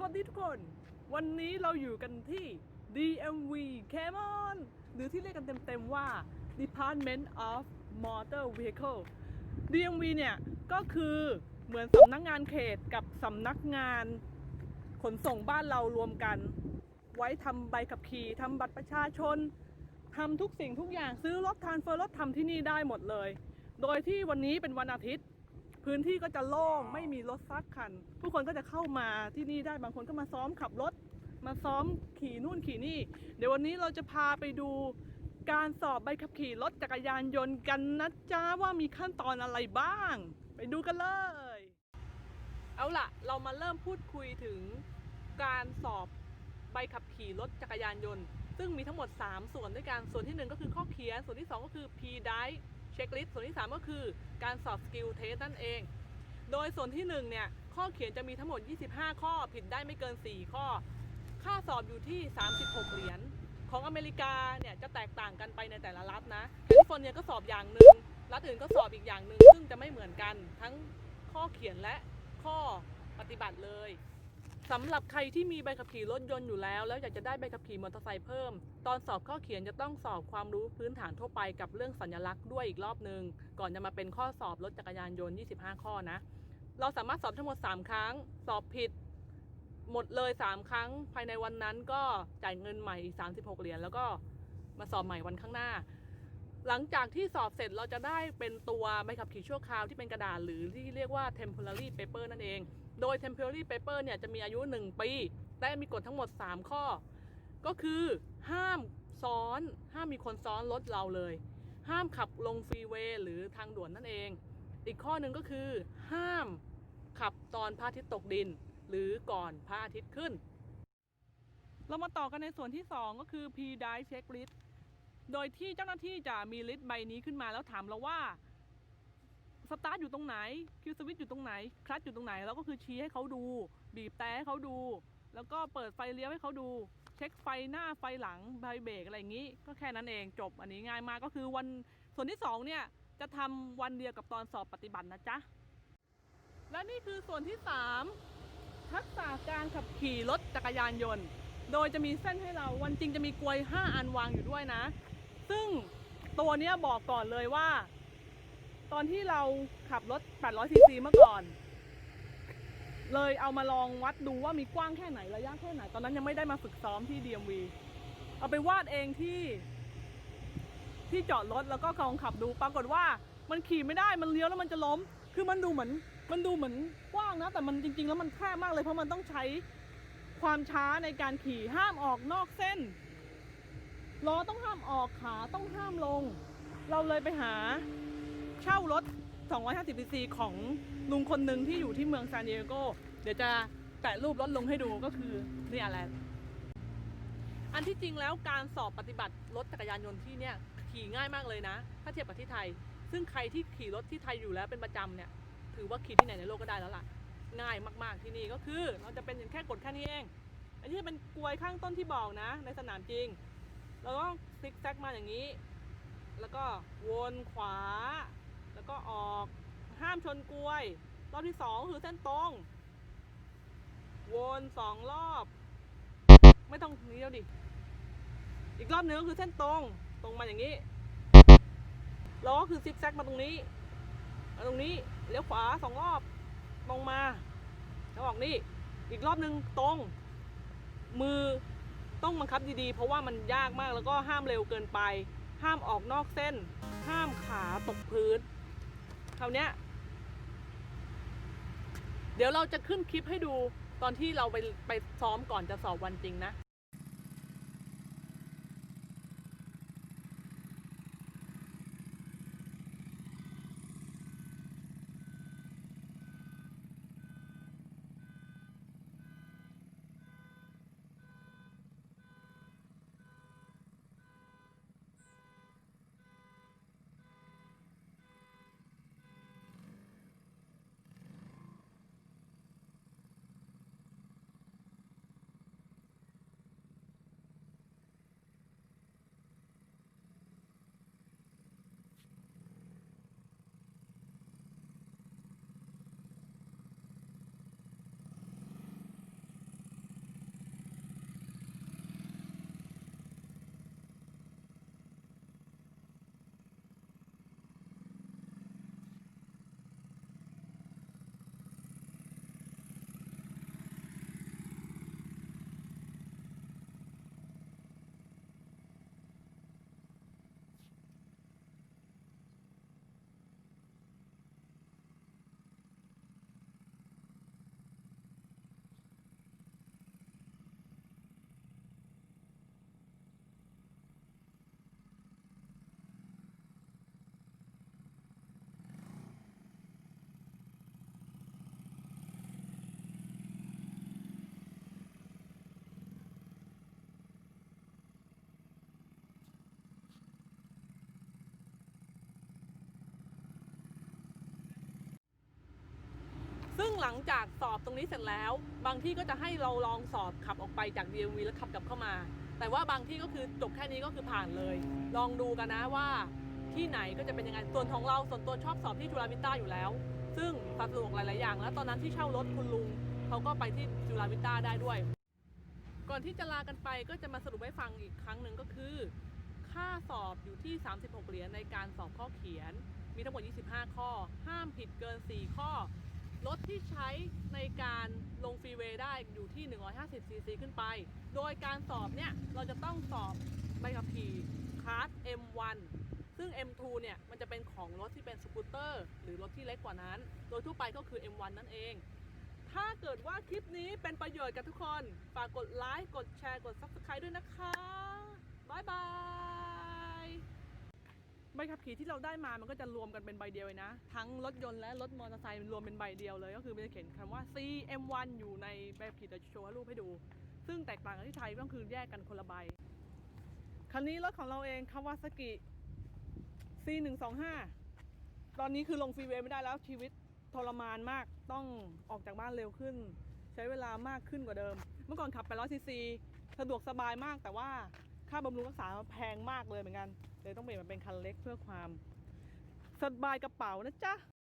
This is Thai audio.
สวัสดีทุกคน วันนี้เราอยู่กันที่ DMV c a m o n หรือที่เรียกกันเต็มๆว่า Department of Motor Vehicle DMV เนี่ย ก็คือเหมือนสำนักงานเขตกับสำนักงานขนส่งบ้านเรารวมกัน ไว้ทำใบขับขี่ทำบัตรประชาชนทำทุกสิ่งทุกอย่างซื้อรถทานเฟอร์รถทำที่นี่ได้หมดเลย โดยที่วันนี้เป็นวันอาทิตย์ พื้นที่ก็จะโล่งไม่มีรถสักคัน ผู้คนก็จะเข้ามาที่นี่ได้บางคนก็มาซ้อมขับรถ มาซ้อมขี่นู่นขี่นี่ เดี๋ยววันนี้เราจะพาไปดูการสอบใบขับขี่รถจักรยานยนต์กันนะจ๊ะว่ามีขั้นตอนอะไรบ้าง ไปดูกันเลย เอาล่ะ เรามาเริ่มพูดคุยถึงการสอบใบขับขี่รถจักรยานยนต์ ซึ่งมีทั้งหมด 3 ส่วนด้วยกันส่วนที่ 1 ก็คือข้อเขียน ส่วนที่ 2 ก็คือ P drive checklist ส่วนที่ 3 ก็คือการสอบ skill test นั่นเอง โดยส่วนที่1เนี่ยข้อเขียนจะมีทั้งหมด 25 ข้อผิดได้ไม่เกิน 4 ข้อ ค่าสอบอยู่ที่ 36 เหรียญของอเมริกาเนี่ยจะแตกต่างกันไปในแต่ละรัฐนะแคลิฟอร์เนียก็สอบอย่างหนึ่งรัฐอื่นก็สอบอีกอย่างหนึ่งซึ่งจะไม่เหมือนกันทั้งข้อเขียนและข้อปฏิบัติเลย สำหรับใครที่มีใบขับขี่รถยนต์อยู่แล้ว แล้วอยากจะได้ใบขับขี่มอเตอร์ไซค์เพิ่ม ตอนสอบข้อเขียนจะต้องสอบความรู้พื้นฐานทั่วไปกับเรื่องสัญลักษณ์ด้วยอีกรอบหนึ่งก่อนจะมาเป็นข้อสอบรถจักรยานยนต์ 25 ข้อนะ เราสามารถสอบทั้งหมด 3 ครั้ง สอบผิด หมดเลย 3 ครั้ง ภายในวันนั้นก็จ่ายเงินใหม่อีก 36 เหรียญแล้วก็มาสอบใหม่วันข้างหน้า หลังจากที่สอบเสร็จเราจะได้เป็นตัวใบขับขี่ชั่วคราวที่เป็นกระดาษหรือที่เรียกว่า temporary paper นั่นเอง โดย temporary paper เนี่ยจะมีอายุ 1 ปีและมีกฎทั้งหมด 3 ข้อ ก็คือห้ามซ้อน ห้ามมีคนซ้อนรถเราเลย ห้ามขับลงฟรีเวย์หรือทางด่วนนั่นเอง อีกข้อหนึ่งก็คือ ห้ามขับตอนพระอาทิตย์ตกดิน หรือก่อนพระอาทิตย์ขึ้น เรามาต่อกันในส่วนที่ 2 ก็คือ P-Dive checklist โดยที่เจ้าหน้าที่จะมีลิสต์ใบนี้ขึ้นมาแล้วถามเราว่า สตาร์ทอยู่ตรงไหนคิวสวิตช์อยู่ตรงไหนคลัตช์อยู่ตรงไหนเราก็คือชี้ให้เขาดู บีบแต่ให้เขาดู แล้วก็เปิดไฟเลี้ยวให้เขาดู เช็คไฟหน้าไฟหลังไฟเบรกอะไรอย่างนี้ ก็แค่นั้นเองจบอันนี้ง่ายมากก็คือวันส่วนที่2เนี่ยจะทำวันเดียวกับตอนสอบปฏิบัตินะจ๊ะและนี่คือส่วนที่ 3 ทักษะการขับขี่รถจักรยานยนต์ โดยจะมีเส้นให้เราวันจริงจะมีกลวย 5 อันวางอยู่ด้วยนะ ซึ่งตัวนี้บอกก่อนเลยว่า ตอนที่เราขับรถ 800ซีซีเมื่อก่อน เลยเอามาลองวัดดูว่ามีกว้างแค่ไหนระยะแค่ไหน ตอนนั้นยังไม่ได้มาฝึกซ้อมที่ DMV เอาไปวาดเองที่ที่จอดรถแล้วก็ลองขับดูปรากฏว่ามันขี่ไม่ได้มันเลี้ยวแล้วมันจะล้ม คือมันดูเหมือนมันดูเหมือนกว้างนะ แต่มันจริง ๆ แล้วมันแคบมากเลยเพราะมันต้องใช้ความช้าในการขี่ห้ามออกนอกเส้นล้อต้องห้ามออกขาต้องห้ามลง เราเลยไปหา เช่ารถ 250 cc ของลุงคนหนึ่งที่อยู่ที่เมืองซานดิเอโก เดี๋ยวจะแปะรูปรถลงให้ดูก็คือนี่อะไร อันที่จริงแล้วการสอบปฏิบัติรถจักรยานยนต์ที่เนี่ยขี่ง่ายมากเลยนะ ถ้าเทียบกับที่ไทย ซึ่งใครที่ขี่รถที่ไทยอยู่แล้วเป็นประจำเนี่ย ถือว่าขี่ที่ไหนในโลกก็ได้แล้วล่ะ ง่ายมาก ๆที่นี่ก็คือ เราจะเป็นอย่างแค่กดแค่นี้เอง อันนี้เป็นกลวยข้างต้นที่บอกนะ ในสนามจริง เราต้องซิกแซกมาอย่างนี้ แล้วก็วนขวา แล้วก็ออกห้ามชนกลวย รอบที่สองก็คือเส้นตรง วนสองรอบ ไม่ต้องนี้แล้วดิ อีกรอบหนึงคือเส้นตรง ตรงมาอย่างนี้แล้วก็คือซิกแซกมาตรงนี้มาตรงนี้เลี้ยวขวาสองรอบตรงมาแล้วออกนี่อีกรอบหนึ่งตรง มือต้องบังคับดีๆ เพราะว่ามันยากมากแล้วก็ห้ามเร็วเกินไป ห้ามออกนอกเส้น ห้ามขาตกพื้น คราวเนี้ย เดี๋ยวเราจะขึ้นคลิปให้ดูตอนที่เราไปไปซ้อมก่อนจะสอบวันจริงนะ ซึ่งหลังจากสอบตรงนี้เสร็จแล้ว บางที่ก็จะให้เราลองสอบขับออกไปจาก DMV แล้วขับกลับเข้ามา แต่ว่าบางที่ก็คือจบแค่นี้ก็คือผ่านเลย ลองดูกันนะว่าที่ไหนก็จะเป็นยังไงส่วนของเราส่วนตัวชอบสอบที่จุฬาวิทยาอยู่แล้ว ซึ่งสะดวกหลาย ๆ อย่าง แล้วตอนนั้นที่เช่ารถคุณลุงเขาก็ไปที่จุฬาวิทยาได้ด้วย ก่อนที่จะลากันไปก็จะมาสรุปให้ฟังอีกครั้งหนึ่งก็คือ ค่าสอบอยู่ที่ 36 เหรียญในการสอบข้อเขียน มีทั้งหมด 25 ข้อ ห้ามผิดเกิน 4 ข้อ รถที่ใช้ในการลงฟรีเวย์ได้อยู่ที่ 150ซีซีขึ้นไป โดยการสอบเนี่ยเราจะต้องสอบใบขับขี่คลาส M1 ซึ่ง M2 เนี่ยมันจะเป็นของรถที่เป็นสกูตเตอร์ หรือรถที่เล็กกว่านั้น โดยทั่วไปก็คือ M1 นั่นเอง ถ้าเกิดว่าคลิปนี้เป็นประโยชน์กับทุกคน ฝากกดไลค์ กดแชร์ กด Subscribe ด้วยนะคะบายบาย ใบขับขี่ที่เราได้มามันก็จะรวมกันเป็นใบเดียวเลยนะ ทั้งรถยนต์และรถมอเตอร์ไซค์มันรวมเป็นใบเดียวเลย ก็คือมันจะเขียนคำว่า CM1 อยู่ในใบขับขี่เดี๋ยวจะโชว์รูปให้ดู ซึ่งแตกต่างกับที่ไทยก็คือแยกกันคนละใบ คันนี้รถของเราเองคาวาซากิ C125 ตอนนี้คือลงฟรีเวย์ไม่ได้แล้วชีวิตทรมานมากต้องออกจากบ้านเร็วขึ้น ใช้เวลามากขึ้นกว่าเดิม เมื่อก่อนขับไปร้อยซีซีสะดวกสบายมากแต่ว่าค่าบำรุงรักษาแพงมากเลยเหมือนกัน เลยต้องเปลี่ยนมาเป็นคันเล็กเพื่อความสบายกระเป๋านะจ๊ะ